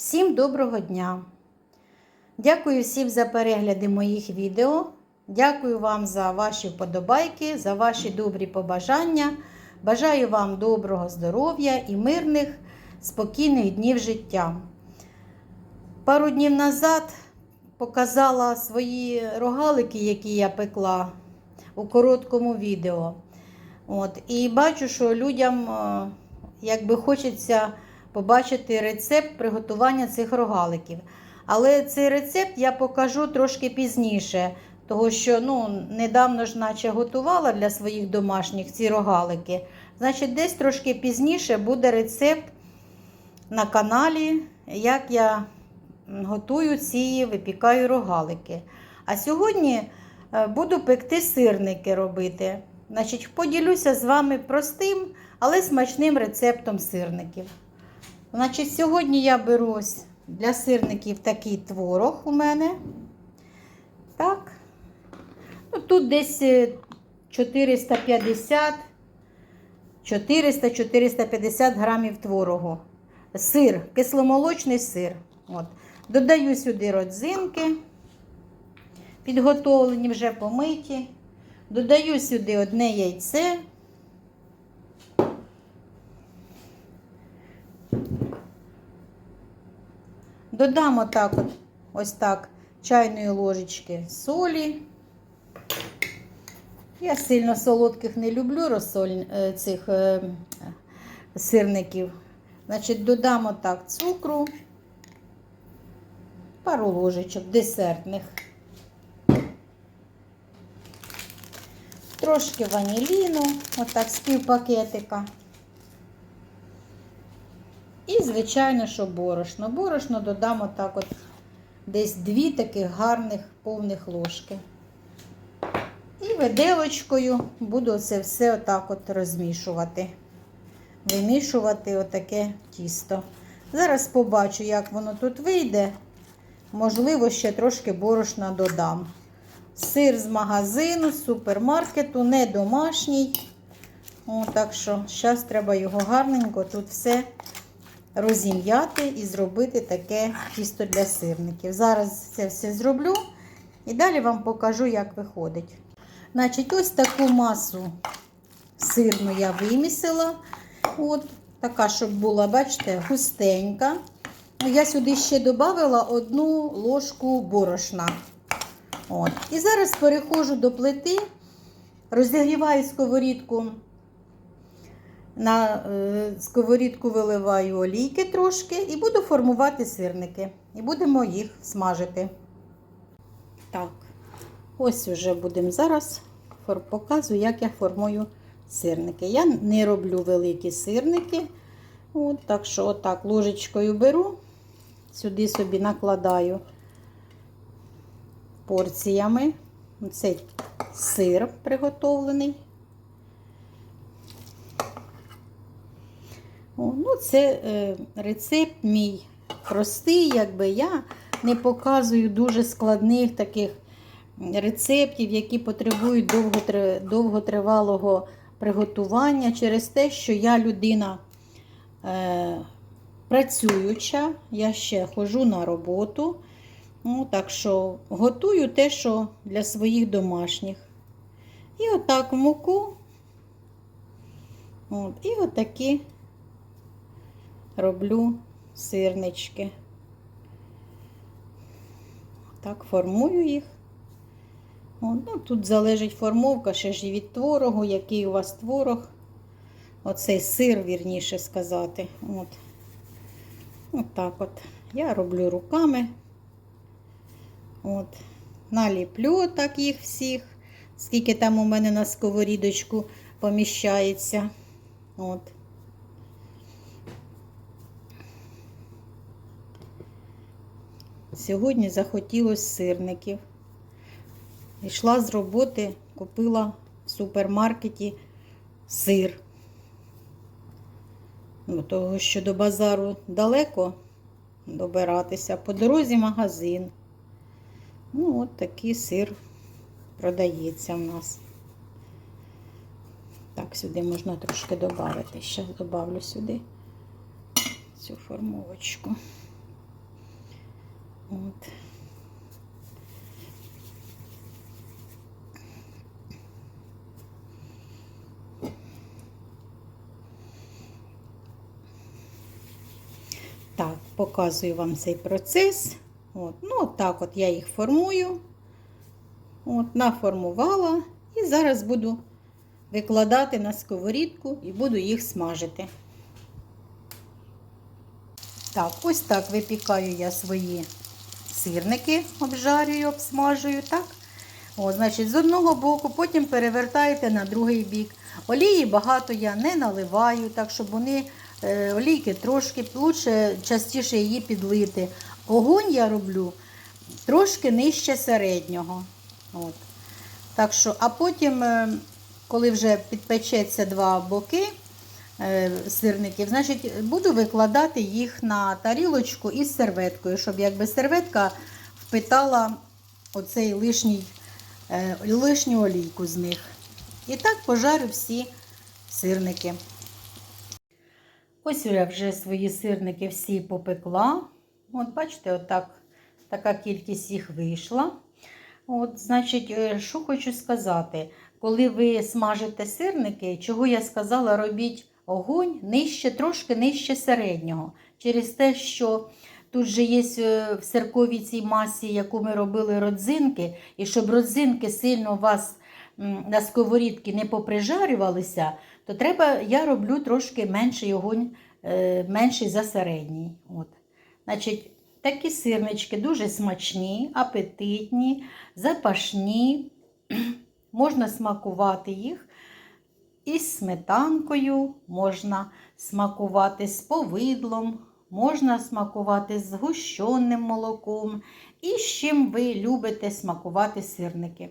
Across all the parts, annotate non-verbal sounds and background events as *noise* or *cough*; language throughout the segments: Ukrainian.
Всім доброго дня! Дякую всім за перегляди моїх відео. Дякую вам за ваші вподобайки, за ваші добрі побажання. Бажаю вам доброго здоров'я і мирних, спокійних днів життя. Пару днів назад показала свої рогалики, які я пекла у короткому відео. От, і бачу, що людям е, якби хочеться побачити рецепт приготування цих рогаликів. Але цей рецепт я покажу трошки пізніше, тому що ну, недавно ж наче готувала для своїх домашніх ці рогалики. Значить, десь трошки пізніше буде рецепт на каналі, як я готую ці випікаю рогалики. А сьогодні е, буду пекти сирники робити. Значить, поділюся з вами простим, але смачним рецептом сирників. Значить, сьогодні я беру для сирників такий творог у мене. Так. Ну, тут десь 450 400-450 грамів творогу. Сир, кисломолочний сир. От. Додаю сюди родзинки, підготовлені вже помиті. Додаю сюди одне яйце. Додам отак от, ось так чайної ложечки солі. Я сильно солодких не люблю розсоль е, цих е, сирників. Значить, додам отак цукру, пару ложечок десертних. Трошки ваніліну, отак з пів пакетика. Звичайно, що борошно. Борошно додам отак от десь дві таких гарних повних ложки. І виделочкою буду це все отак от розмішувати. Вимішувати отаке тісто. Зараз побачу, як воно тут вийде. Можливо, ще трошки борошна додам. Сир з магазину, з супермаркету, не домашній. О, так що зараз треба його гарненько тут все розім'яти і зробити таке тісто для сирників. Зараз це все зроблю і далі вам покажу, як виходить. Значить, ось таку масу сирну я вимісила. От, така, щоб була, бачите, густенька. Я сюди ще додала одну ложку борошна. От. І зараз переходжу до плити, розігріваю сковорідку. На е, сковорідку виливаю олійки трошки і буду формувати сирники. І будемо їх смажити. Так, ось вже будемо зараз показую, як я формую сирники. Я не роблю великі сирники. От, Так що, отак ложечкою беру, сюди собі накладаю порціями. Цей сир приготовлений. Ну, Це е, рецепт мій простий, якби я не показую дуже складних таких рецептів, які потребують довготривалого приготування через те, що я людина е, працююча, я ще ходжу на роботу. Ну, Так що готую те, що для своїх домашніх. І отак муку. От, І отакі роблю сирнички. Так, формую їх. О, ну, Тут залежить формовка ще ж і від творогу, який у вас творог. Оцей сир, вірніше сказати. От. От так от. Я роблю руками. От. Наліплю так їх всіх, скільки там у мене на сковорідочку поміщається. От. Сьогодні захотілося сирників. Йшла з роботи, купила в супермаркеті сир. Ну, Того, що до базару далеко добиратися, по дорозі магазин. Ну, от такий сир продається в нас. Так, сюди можна трошки додати. Ще додавлю сюди цю формовочку. От. Так, показую вам цей процес. От. Ну, от так от я їх формую. От, наформувала. І зараз буду викладати на сковорідку і буду їх смажити. Так, ось так випікаю я свої сирники, обжарюю, обсмажую, так? О, значить, з одного боку, потім перевертаєте на другий бік. Олії багато я не наливаю, так щоб вони е, олійки трошки лучше, частіше її підлити. Огонь я роблю трошки нижче середнього. От. Так що, а потім, е, коли вже підпечеться два боки сирників, значить буду викладати їх на тарілочку із серветкою, щоб якби серветка впитала оцей лишній, е, лишню олійку з них. І так пожарю всі сирники. Ось я вже свої сирники всі попекла. От бачите, отак така кількість їх вийшла. От, значить, е, що хочу сказати, коли ви смажите сирники, чого я сказала, робіть огонь нижче, трошки нижче середнього. Через те, що тут же є е, в сирковій цій масі, яку ми робили родзинки, і щоб родзинки сильно у вас на сковорідці не поприжарювалися, то треба, я роблю трошки менший огонь, е, менший за середній. От. Значить, Такі сирнички дуже смачні, апетитні, запашні. *clears throat* Можна смакувати їх із сметанкою, можна смакувати з повидлом, можна смакувати з гущеним молоком і з чим ви любите смакувати сирники.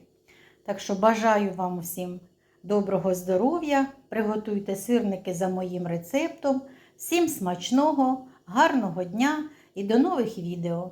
Так що бажаю вам всім доброго здоров'я, приготуйте сирники за моїм рецептом. Всім смачного, гарного дня! і до нових відео!